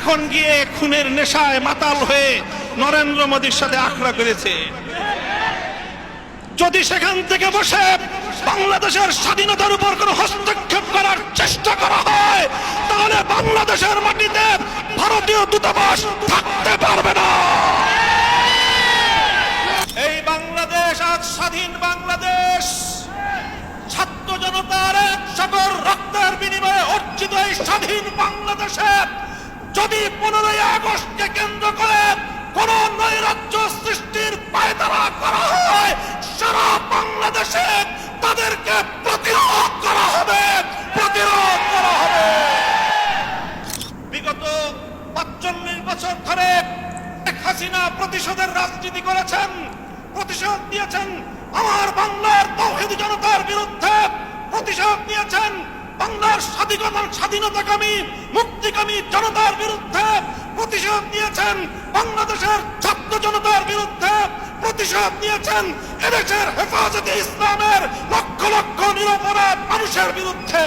এখন গিয়ে খুনের নেশায় মাতাল হয়ে নরেন্দ্র মোদীর সাথে আখড়া করেছে। যদি সেখান থেকে বসে বাংলাদেশের স্বাধীনতার উপর কোনো হস্তক্ষেপ করার চেষ্টা করা হয়, তাহলে বাংলাদেশের মাটিতে ভারতীয় দূতাবাস থাকতে পারবে না। এই বাংলাদেশ, আজ স্বাধীন বাংলাদেশ। ছাত্র জনতার এক সকল রক্তের বিনিময়ে অর্জিত এই স্বাধীন বাংলাদেশে যদি পনেরোই আগস্টকে কেন্দ্র করে কোন নৈরাজ্য সৃষ্টির পায়তারা করা হয়, সারা বাংলাদেশে তাদেরকে প্রতিরোধ করা হবে, প্রতিরোধ করা হবে। বিগত বছর ধরে শেখ হাসিনা প্রতিশোধের রাজনীতি করেছেন, প্রতিশোধ নিয়েছেন। আমার বাংলার তৌহিদ জনতার বিরুদ্ধে প্রতিশোধ নিয়েছেন। বাংলার স্বাধীনতা স্বাধীনতাকামী, মুক্তিকামী জনতার বিরুদ্ধে প্রতিশোধ নিয়েছেন বাংলাদেশের ছাত্র জনতার বিরুদ্ধে প্রতিশোধ নিয়েছেন এদেশের হেফাজতে ইসলামের লক্ষ লক্ষ নিরপরাধ মানুষের বিরুদ্ধে।